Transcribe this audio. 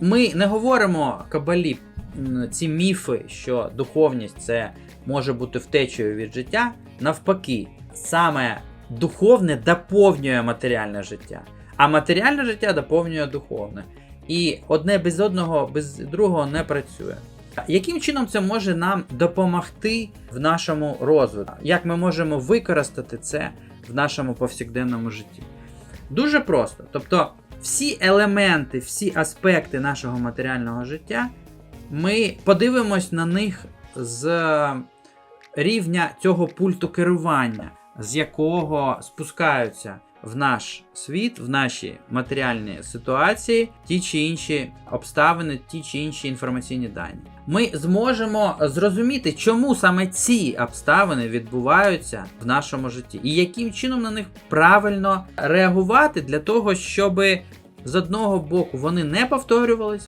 ми не говоримо кабалі ці міфи, що духовність це може бути втечею від життя. Навпаки, саме духовне доповнює матеріальне життя, а матеріальне життя доповнює духовне. І одне без одного, без другого не працює. Яким чином це може нам допомогти в нашому розвитку? Як ми можемо використати це в нашому повсякденному житті? Дуже просто. Тобто, всі елементи, всі аспекти нашого матеріального життя, ми подивимось на них з рівня цього пульту керування, з якого спускаються в наш світ, в наші матеріальні ситуації, ті чи інші обставини, ті чи інші інформаційні дані. Ми зможемо зрозуміти, чому саме ці обставини відбуваються в нашому житті, і яким чином на них правильно реагувати для того, щоб з одного боку вони не повторювались,